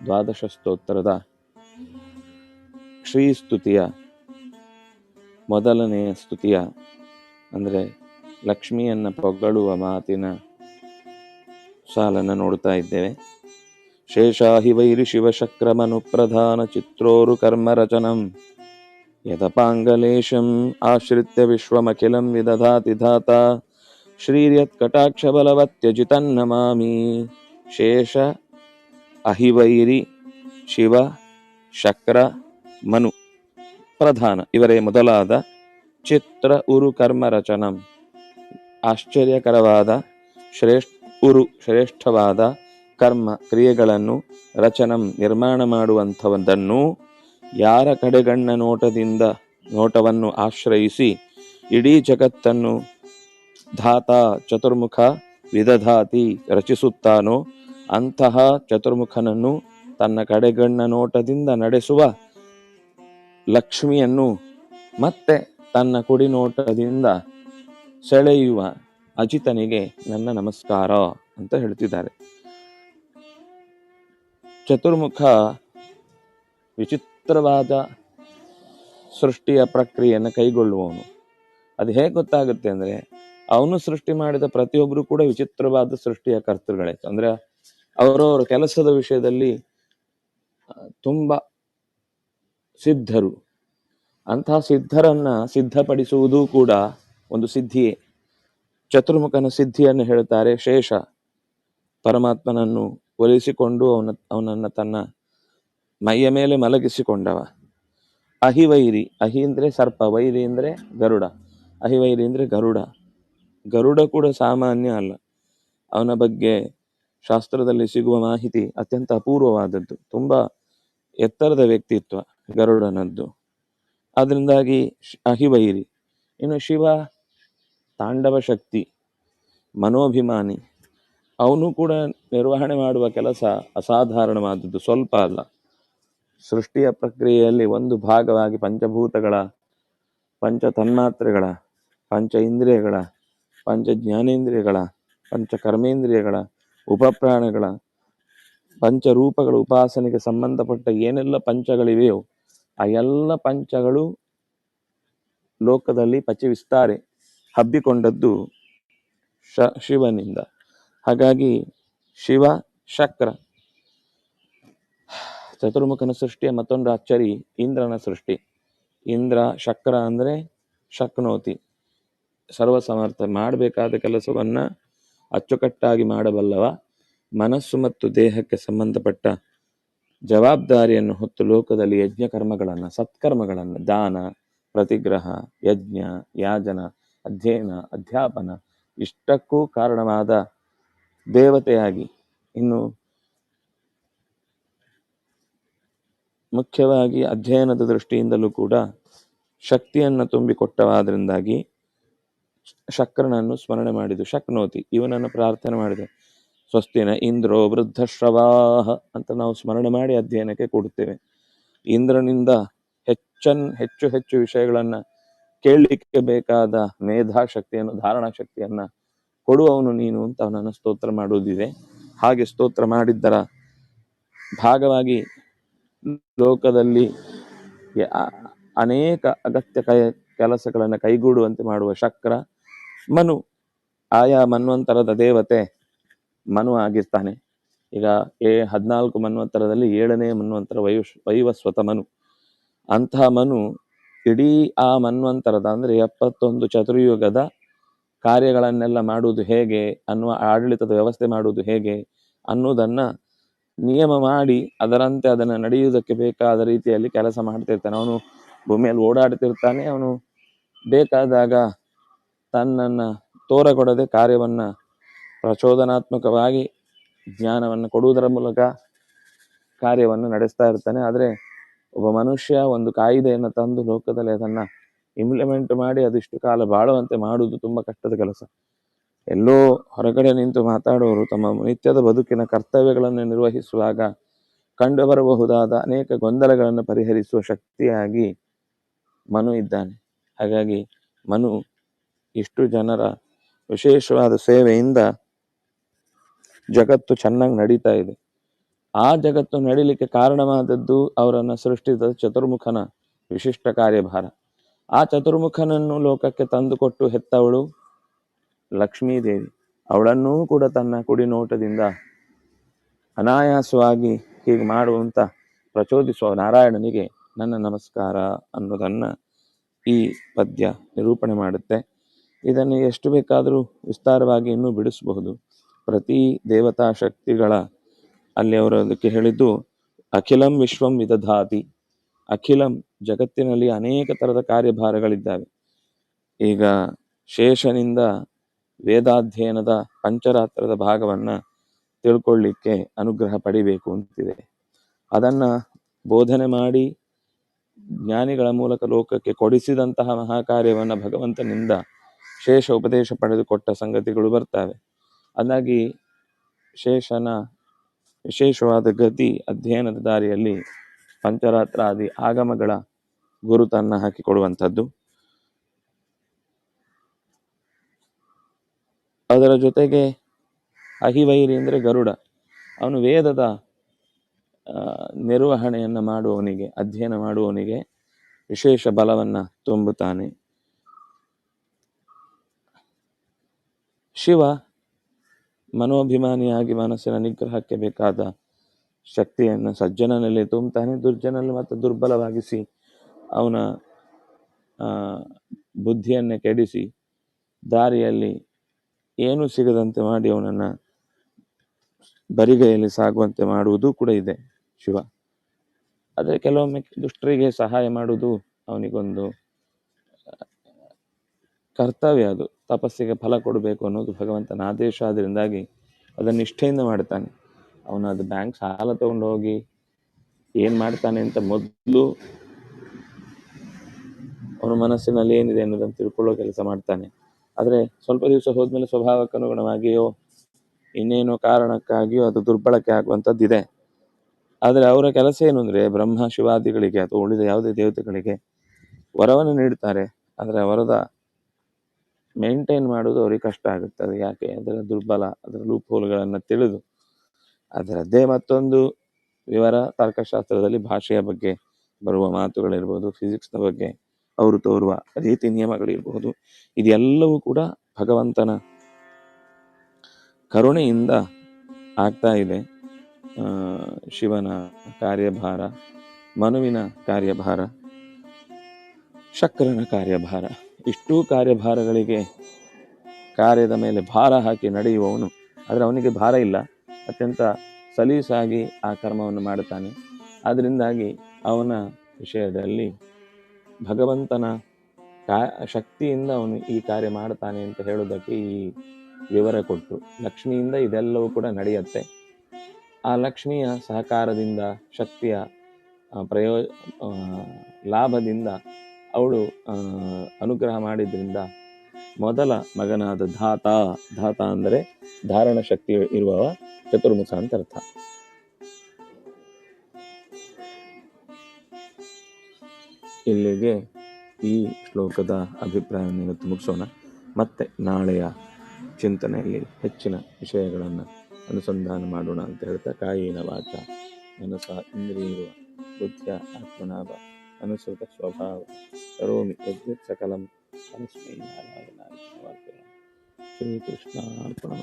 ದ್ವಾದಶ ಸ್ತೋತ್ರದ ಶ್ರೀಸ್ತುತಿಯ ಮೊದಲನೆಯ ಸ್ತುತಿಯ, ಅಂದರೆ ಲಕ್ಷ್ಮಿಯನ್ನ ಪೊಗಳುವ ಮಾತಿನ ಸಾಲನ್ನು ನೋಡ್ತಾ ಇದ್ದೇವೆ. ಶೇಷಾಹಿ ವೈರಿ ಶಿವಶಕ್ರಮನು ಪ್ರಧಾನ ಚಿತ್ರೋರು ಕರ್ಮರಚನಂ. ಯದಪಾಂಗಲೇಶಂ ಆಶ್ರಿತ್ಯ ವಿಶ್ವಮಖಿಲಂ ವಿದಧಾತಿ ಧಾತ. ಶ್ರೀರ್ಯತ್ಕಟಾಕ್ಷಬಲವತ್ಯಜಿತನ್ನಮಾಮಿ ಶೇಷ ಅಹಿವೈರಿ, ಶಿವ, ಶಕ್ರ, ಮನು ಪ್ರಧಾನ. ಇವರೇ ಮೊದಲಾದ ಚಿತ್ರ ಉರು ಕರ್ಮ ರಚನಂ. ಆಶ್ಚರ್ಯಕರವಾದ, ಶ್ರೇಷ್ಠ ಉರು ಶ್ರೇಷ್ಠವಾದ ಕರ್ಮ ಕ್ರಿಯೆಗಳನ್ನು ರಚನಂ ನಿರ್ಮಾಣ ಮಾಡುವಂಥವದನ್ನು ಯಾರ ಕಡೆಗಣ್ಣ ನೋಟದಿಂದ ನೋಟವನ್ನು ಆಶ್ರಯಿಸಿ ಇಡೀ ಜಗತ್ತನ್ನು ಧಾತ ಚತುರ್ಮುಖ ವಿದಧಾತಿ ರಚಿಸುತ್ತಾನೋ ಅಂತಹ ಚತುರ್ಮುಖನನ್ನು ತನ್ನ ಕಡೆಗಣ್ಣ ನೋಟದಿಂದ ನಡೆಸುವ ಲಕ್ಷ್ಮಿಯನ್ನು ಮತ್ತೆ ತನ್ನ ಕುಡಿ ನೋಟದಿಂದ ಸೆಳೆಯುವ ಅಜಿತನಿಗೆ ನನ್ನ ನಮಸ್ಕಾರ ಅಂತ ಹೇಳ್ತಿದ್ದಾರೆ. ಚತುರ್ಮುಖ ವಿಚಿತ್ರವಾದ ಸೃಷ್ಟಿಯ ಪ್ರಕ್ರಿಯೆಯನ್ನು ಕೈಗೊಳ್ಳುವವನು. ಅದು ಹೇಗೆ ಗೊತ್ತಾಗುತ್ತೆ ಅಂದರೆ, ಅವನು ಸೃಷ್ಟಿ ಮಾಡಿದ ಪ್ರತಿಯೊಬ್ಬರು ಕೂಡ ವಿಚಿತ್ರವಾದ ಸೃಷ್ಟಿಯ ಕರ್ತೃಗಳೇ ಅಂದ್ರೆ ಅವರವರ ಕೆಲಸದ ವಿಷಯದಲ್ಲಿ ತುಂಬ ಸಿದ್ಧರು. ಅಂತಹ ಸಿದ್ಧರನ್ನ ಸಿದ್ಧಪಡಿಸುವುದೂ ಕೂಡ ಒಂದು ಸಿದ್ಧಿಯೇ. ಚತುರ್ಮುಖನ ಸಿದ್ಧಿಯನ್ನು ಹೇಳುತ್ತಾರೆ ಶೇಷ. ಪರಮಾತ್ಮನನ್ನು ಒಲಿಸಿಕೊಂಡು ಅವನ, ಅವನನ್ನು ತನ್ನ ಮೈಯ ಮೇಲೆ ಮಲಗಿಸಿಕೊಂಡವ. ಅಹಿವೈರಿ, ಅಹಿ ಅಂದ್ರೆ ಸರ್ಪ, ವೈರಿ ಅಂದ್ರೆ ಗರುಡ. ಅಹಿವೈರಿ ಅಂದ್ರೆ ಗರುಡ. ಗರುಡ ಕೂಡ ಸಾಮಾನ್ಯ ಅಲ್ಲ. ಅವನ ಬಗ್ಗೆ ಶಾಸ್ತ್ರದಲ್ಲಿ ಸಿಗುವ ಮಾಹಿತಿ ಅತ್ಯಂತ ಅಪೂರ್ವವಾದದ್ದು. ತುಂಬಾ ಎತ್ತರದ ವ್ಯಕ್ತಿತ್ವ ಗರುಡನದ್ದು. ಅದರಿಂದಾಗಿ ಅಹಿವೈರಿ ಇನ್ನು ಶಿವ ತಾಂಡವ ಶಕ್ತಿ, ಮನೋಭಿಮಾನಿ. ಅವನು ಕೂಡ ನಿರ್ವಹಣೆ ಮಾಡುವ ಕೆಲಸ ಅಸಾಧಾರಣವಾದದ್ದು. ಸ್ವಲ್ಪ ಅಲ್ಲ. ಸೃಷ್ಟಿಯ ಪ್ರಕ್ರಿಯೆಯಲ್ಲಿ ಒಂದು ಭಾಗವಾಗಿ ಪಂಚಭೂತಗಳ ಪಂಚ ತನ್ಮಾತ್ರೆಗಳ ಪಂಚ ಇಂದ್ರಿಯಗಳ ಪಂಚ ಜ್ಞಾನೇಂದ್ರಿಯಗಳ ಪಂಚ ಕರ್ಮೇಂದ್ರಿಯಗಳ ಉಪಪ್ರಾಣಗಳ ಪಂಚರೂಪಗಳ ಉಪಾಸನೆಗೆ ಸಂಬಂಧಪಟ್ಟ ಏನೆಲ್ಲ ಪಂಚಗಳಿವೆಯೋ, ಆ ಎಲ್ಲ ಪಂಚಗಳು ಲೋಕದಲ್ಲಿ ಪಚವಿಸ್ತಾರೆ, ಹಬ್ಬಿಕೊಂಡದ್ದು ಶ, ಶಿವನಿಂದ. ಹಾಗಾಗಿ ಶಿವ ಶಕ್ರ, ಚತುರ್ಮುಖನ ಸೃಷ್ಟಿಯ ಮತ್ತೊಂದು ಅಚ್ಚರಿ, ಇಂದ್ರನ ಸೃಷ್ಟಿ. ಇಂದ್ರ ಶಕ್ರ ಅಂದ್ರೆ ಶಕ್ನೋತಿ. ಸರ್ವಸಮರ್ಥ, ಮಾಡಬೇಕಾದ ಕೆಲಸವನ್ನ ಅಚ್ಚುಕಟ್ಟಾಗಿ ಮಾಡಬಲ್ಲವ. ಮನಸ್ಸು ಮತ್ತು ದೇಹಕ್ಕೆ ಸಂಬಂಧಪಟ್ಟ ಜವಾಬ್ದಾರಿಯನ್ನು ಹೊತ್ತು ಲೋಕದಲ್ಲಿ ಯಜ್ಞ ಕರ್ಮಗಳನ್ನು ಸತ್ಕರ್ಮಗಳನ್ನು, ದಾನ, ಪ್ರತಿಗ್ರಹ, ಯಜ್ಞ, ಯಾಜನ, ಅಧ್ಯಯನ, ಅಧ್ಯಾಪನ ಇಷ್ಟಕ್ಕೂ ಕಾರಣವಾದ ದೇವತೆಯಾಗಿ ಇನ್ನು ಮುಖ್ಯವಾಗಿ ಅಧ್ಯಯನದ ದೃಷ್ಟಿಯಿಂದಲೂ ಕೂಡ ಶಕ್ತಿಯನ್ನು ತುಂಬಿಕೊಟ್ಟವಾದ್ರಿಂದಾಗಿ ಶಕ್ರನನ್ನು ಸ್ಮರಣೆ ಮಾಡಿದ್ದು ಶಕ್ನೋತಿ, ಇವನನ್ನು ಪ್ರಾರ್ಥನೆ ಮಾಡಿದೆ. ಸ್ವಸ್ತಿನ ಇಂದ್ರೋ ವೃದ್ಧಶ್ರವಾಹ ಅಂತ ನಾವು ಸ್ಮರಣೆ ಮಾಡಿ ಅಧ್ಯಯನಕ್ಕೆ ಕೊಡುತ್ತೇವೆ. ಇಂದ್ರನಿಂದ ಹೆಚ್ಚನ್, ಹೆಚ್ಚು ಹೆಚ್ಚು ವಿಷಯಗಳನ್ನ ಕೇಳಲಿಕ್ಕೆ ಬೇಕಾದ ಶಕ್ತಿಯನ್ನು ಧಾರಣಾ ಶಕ್ತಿಯನ್ನ ಕೊಡುವವನು ನೀನು ಅಂತ ಅವನನ್ನು ಸ್ತೋತ್ರ ಮಾಡುವುದಿದೆ. ಹಾಗೆ ಸ್ತೋತ್ರ ಮಾಡಿದ್ದರ ಭಾಗವಾಗಿ ಲೋಕದಲ್ಲಿ ಅನೇಕ ಅಗತ್ಯ ಕೈ ಕೆಲಸಗಳನ್ನು ಕೈಗೂಡುವಂತೆ ಮಾಡುವ ಶಕ್ರ ಮನು, ಆಯಾ ಮನ್ವಂತರದ ದೇವತೆ ಮನು ಆಗಿರ್ತಾನೆ. ಈಗ ಏ ಹದಿನಾಲ್ಕು ಮನ್ವಂತರದಲ್ಲಿ ಏಳನೇ ಮನ್ವಂತರ ವೈವಶ್, ವೈವಸ್ವತ ಮನು. ಅಂತಹ ಮನು ಇಡೀ ಆ ಮನ್ವಂತರದ ಅಂದ್ರೆ ಎಪ್ಪತ್ತೊಂದು ಚತುರ್ಯುಗದ ಕಾರ್ಯಗಳನ್ನೆಲ್ಲ ಮಾಡುವುದು ಹೇಗೆ, ಅನ್ನುವ ಆಡಳಿತದ ವ್ಯವಸ್ಥೆ ಮಾಡುವುದು ಹೇಗೆ ಅನ್ನುವುದನ್ನ ನಿಯಮ ಮಾಡಿ ಅದರಂತೆ ಅದನ್ನ ನಡೆಯುವುದಕ್ಕೆ ಬೇಕಾದ ರೀತಿಯಲ್ಲಿ ಕೆಲಸ ಮಾಡ್ತಿರ್ತಾನೆ. ಅವನು ಭೂಮಿಯಲ್ಲಿ ಓಡಾಡ್ತಿರ್ತಾನೆ, ಅವನು ಬೇಕಾದಾಗ ತನ್ನನ್ನ ತೋರಗೊಡದೆ ಕಾರ್ಯವನ್ನು ಪ್ರಚೋದನಾತ್ಮಕವಾಗಿ ಜ್ಞಾನವನ್ನು ಕೊಡುವುದರ ಮೂಲಕ ಕಾರ್ಯವನ್ನು ನಡೆಸ್ತಾ ಇರ್ತಾನೆ. ಆದರೆ ಒಬ್ಬ ಮನುಷ್ಯ ಒಂದು ಕಾಯಿದೆಯನ್ನು ತಂದು ಲೋಕದಲ್ಲಿ ಅದನ್ನು ಇಂಪ್ಲಿಮೆಂಟ್ ಮಾಡಿ ಅದಿಷ್ಟು ಕಾಲ ಬಾಳುವಂತೆ ಮಾಡುವುದು ತುಂಬ ಕಷ್ಟದ ಕೆಲಸ. ಎಲ್ಲೋ ಹೊರಗಡೆ ನಿಂತು ಮಾತಾಡುವವರು ತಮ್ಮ ನಿತ್ಯದ ಬದುಕಿನ ಕರ್ತವ್ಯಗಳನ್ನು ನಿರ್ವಹಿಸುವಾಗ ಕಂಡುಬರಬಹುದಾದ ಅನೇಕ ಗೊಂದಲಗಳನ್ನು ಪರಿಹರಿಸುವ ಶಕ್ತಿಯಾಗಿ ಮನು ಇದ್ದಾನೆ. ಹಾಗಾಗಿ ಮನು ಇಷ್ಟು ಜನರ ವಿಶೇಷವಾದ ಸೇವೆಯಿಂದ ಜಗತ್ತು ಚೆನ್ನಾಗಿ ನಡೀತಾ ಇದೆ. ಆ ಜಗತ್ತು ನಡೀಲಿಕ್ಕೆ ಕಾರಣವಾದದ್ದು ಅವರನ್ನು ಸೃಷ್ಟಿಸಿದ ಚತುರ್ಮುಖನ ವಿಶಿಷ್ಟ ಕಾರ್ಯಭಾರ. ಆ ಚತುರ್ಮುಖನನ್ನು ಲೋಕಕ್ಕೆ ತಂದುಕೊಟ್ಟು ಹೆತ್ತವಳು ಲಕ್ಷ್ಮೀದೇವಿ. ಅವಳನ್ನೂ ಕೂಡ ತನ್ನ ಕುಡಿನೋಟದಿಂದ ಅನಾಯಾಸವಾಗಿ ಹೀಗೆ ಮಾಡುವಂತ ಪ್ರಚೋದಿಸುವ ನಾರಾಯಣನಿಗೆ ನನ್ನ ನಮಸ್ಕಾರ ಅನ್ನೋದನ್ನ ಈ ಪದ್ಯ ನಿರೂಪಣೆ ಮಾಡುತ್ತೆ. ಇದನ್ನು ಎಷ್ಟು ಬೇಕಾದರೂ ವಿಸ್ತಾರವಾಗಿ ಇನ್ನೂ ಬಿಡಿಸಬಹುದು. ಪ್ರತಿ ದೇವತಾ ಶಕ್ತಿಗಳ ಅಲ್ಲಿ ಅವರು ಅದಕ್ಕೆ ಹೇಳಿದ್ದು, ಅಖಿಲಂ ವಿಶ್ವಂ ವಿದಧಾತಿ. ಅಖಿಲಂ ಜಗತ್ತಿನಲ್ಲಿ ಅನೇಕ ಥರದ ಕಾರ್ಯಭಾರಗಳಿದ್ದಾವೆ. ಈಗ ಶೇಷನಿಂದ ವೇದಾಧ್ಯಯನದ ಪಂಚರಾತ್ರದ ಭಾಗವನ್ನ ತಿಳ್ಕೊಳ್ಳಿಕ್ಕೆ ಅನುಗ್ರಹ ಪಡಿಬೇಕು ಅಂತಿದೆ. ಅದನ್ನ ಬೋಧನೆ ಮಾಡಿ ಜ್ಞಾನಿಗಳ ಮೂಲಕ ಲೋಕಕ್ಕೆ ಕೊಡಿಸಿದಂತಹ ಮಹಾಕಾರ್ಯವನ್ನು ಭಗವಂತನಿಂದ ಶೇಷ ಉಪದೇಶ ಪಡೆದುಕೊಟ್ಟ ಸಂಗತಿಗಳು ಬರ್ತವೆ. ಅದಾಗಿ ಶೇಷನ ವಿಶೇಷವಾದ ಗತಿ ಅಧ್ಯಯನದ ದಾರಿಯಲ್ಲಿ ಪಂಚರಾತ್ರಾದಿ ಆಗಮಗಳ ಗುರುತನ್ನು ಹಾಕಿಕೊಡುವಂಥದ್ದು. ಅದರ ಜೊತೆಗೆ ಅಹಿವೈರಿ ಅಂದರೆ ಗರುಡ. ಅವನು ವೇದದ ನಿರ್ವಹಣೆಯನ್ನು ಮಾಡುವವನಿಗೆ, ಅಧ್ಯಯನ ಮಾಡುವವನಿಗೆ ವಿಶೇಷ ಬಲವನ್ನ ತುಂಬುತ್ತಾನೆ. ಶಿವ ಮನೋಭಿಮಾನಿಯಾಗಿ ಮನಸ್ಸಿನ ನಿಗ್ರಹಕ್ಕೆ ಬೇಕಾದ ಶಕ್ತಿಯನ್ನು ಸಜ್ಜನನಲ್ಲಿ ತುಂಬುತ್ತಾನೆ ದುರ್ಜನಲ್ಲಿ ಮತ್ತು ದುರ್ಬಲವಾಗಿಸಿ ಅವನ ಬುದ್ಧಿಯನ್ನು ಕೆಡಿಸಿ ದಾರಿಯಲ್ಲಿ ಏನು ಸಿಗದಂತೆ ಮಾಡಿ ಅವನನ್ನು ಬರಿಗೈಯಲ್ಲಿ ಸಾಗುವಂತೆ ಮಾಡುವುದು ಕೂಡ ಇದೆ ಶಿವ. ಆದರೆ ಕೆಲವೊಮ್ಮೆ ದುಷ್ಟರಿಗೆ ಸಹಾಯ ಮಾಡುವುದು ಅವನಿಗೊಂದು ಕರ್ತವ್ಯ ಅದು. ತಪಸ್ಸಿಗೆ ಫಲ ಕೊಡಬೇಕು ಅನ್ನೋದು ಭಗವಂತನ ಆದೇಶ ಆದ್ರಿಂದಾಗಿ ಅದನ್ನು ನಿಷ್ಠೆಯಿಂದ ಮಾಡ್ತಾನೆ. ಅವನು ಅದು ಬ್ಯಾಂಕ್ ಸಾಲ ತಗೊಂಡು ಹೋಗಿ ಏನು ಮಾಡ್ತಾನೆ ಅಂತ ಮೊದಲು ಅವನ ಮನಸ್ಸಿನಲ್ಲಿ ಏನಿದೆ ಅನ್ನೋದನ್ನು ತಿಳ್ಕೊಳ್ಳೋ ಕೆಲಸ ಮಾಡ್ತಾನೆ. ಆದರೆ ಸ್ವಲ್ಪ ದಿವಸ ಹೋದ್ಮೇಲೆ ಸ್ವಭಾವಕ್ಕನುಗುಣವಾಗಿಯೋ ಇನ್ನೇನೋ ಕಾರಣಕ್ಕಾಗಿಯೋ ಅದು ದುರ್ಬಳಕೆ ಆಗುವಂಥದ್ದು ಇದೆ ಆದರೆ ಅವರ ಕೆಲಸ ಏನು ಅಂದರೆ ಬ್ರಹ್ಮ ಶಿವಾದಿಗಳಿಗೆ ಅಥವಾ ಉಳಿದ ಯಾವುದೇ ದೇವತೆಗಳಿಗೆ ವರವನ್ನು ನೀಡ್ತಾರೆ. ಆದರೆ ವರದ ಮೇಂಟೈನ್ ಮಾಡೋದು ಅವರಿಗೆ ಕಷ್ಟ ಆಗುತ್ತೆ. ಅದು ಯಾಕೆ? ಅದರ ದುರ್ಬಲ, ಅದರ ಲೂಪ್ ಹೋಲ್ಗಳನ್ನು ತಿಳಿದು, ಅದರದ್ದೇ ಮತ್ತೊಂದು ವಿವರ ತರ್ಕಶಾಸ್ತ್ರದಲ್ಲಿ ಭಾಷೆಯ ಬಗ್ಗೆ ಬರುವ ಮಾತುಗಳಿರ್ಬೋದು ಫಿಸಿಕ್ಸ್ನ ಬಗ್ಗೆ ಅವರು ತೋರುವ ರೀತಿ ನಿಯಮಗಳಿರಬಹುದು ಇದೆಲ್ಲವೂ ಕೂಡ ಭಗವಂತನ ಕರುಣೆಯಿಂದ ಆಗ್ತಾ ಇದೆ. ಶಿವನ ಕಾರ್ಯಭಾರ, ಮನುವಿನ ಕಾರ್ಯಭಾರ, ಶಕ್ರನ ಕಾರ್ಯಭಾರ. ಇಷ್ಟೂ ಕಾರ್ಯಭಾರಗಳಿಗೆ ಕಾರ್ಯದ ಮೇಲೆ ಭಾರ ಹಾಕಿ ನಡೆಯುವವನು. ಆದರೆ ಅವನಿಗೆ ಭಾರ ಇಲ್ಲ. ಅತ್ಯಂತ ಸಲೀಸಾಗಿ ಆ ಕರ್ಮವನ್ನು ಮಾಡುತ್ತಾನೆ. ಆದ್ದರಿಂದಾಗಿ ಅವನ ವಿಷಯದಲ್ಲಿ ಭಗವಂತನ ಕಾ, ಶಕ್ತಿಯಿಂದ ಅವನು ಈ ಕಾರ್ಯ ಮಾಡ್ತಾನೆ ಅಂತ ಹೇಳೋದಕ್ಕೆ ಈ ವಿವರ ಕೊಟ್ಟು, ಲಕ್ಷ್ಮಿಯಿಂದ ಇದೆಲ್ಲವೂ ಕೂಡ ನಡೆಯುತ್ತೆ. ಆ ಲಕ್ಷ್ಮಿಯ ಸಹಕಾರದಿಂದ, ಶಕ್ತಿಯ ಪ್ರಯೋ ಲಾಭದಿಂದ ಅವಳು ಅನುಗ್ರಹ ಮಾಡಿದ್ರಿಂದ ಮೊದಲ ಮಗನಾದ ಧಾತ ಧಾತ ಅಂದರೆ ಧಾರಣ ಶಕ್ತಿ ಇರುವವ ಚತುರ್ಮುಖ ಅಂತ ಅರ್ಥ. ಇಲ್ಲಿಗೆ ಈ ಶ್ಲೋಕದ ಅಭಿಪ್ರಾಯವನ್ನು ಇವತ್ತು ಮುಗಿಸೋಣ. ಮತ್ತೆ ನಾಳೆಯ ಚಿಂತನೆಯಲ್ಲಿ ಹೆಚ್ಚಿನ ವಿಷಯಗಳನ್ನು ಅನುಸಂಧಾನ ಮಾಡೋಣ ಅಂತ ಹೇಳ್ತಾ ಕಾಯಿನ ವಾಚ. ಮನಸ ಇಂದ್ರಿಯ ಬುದ್ಧಿಯ ಆತ್ಮನಾಭ. అనుసృత స్వభావ. కరోమి యజ్ఞత్ సకలం తస్మై నారాయణ శ్రీకృష్ణార్పణ.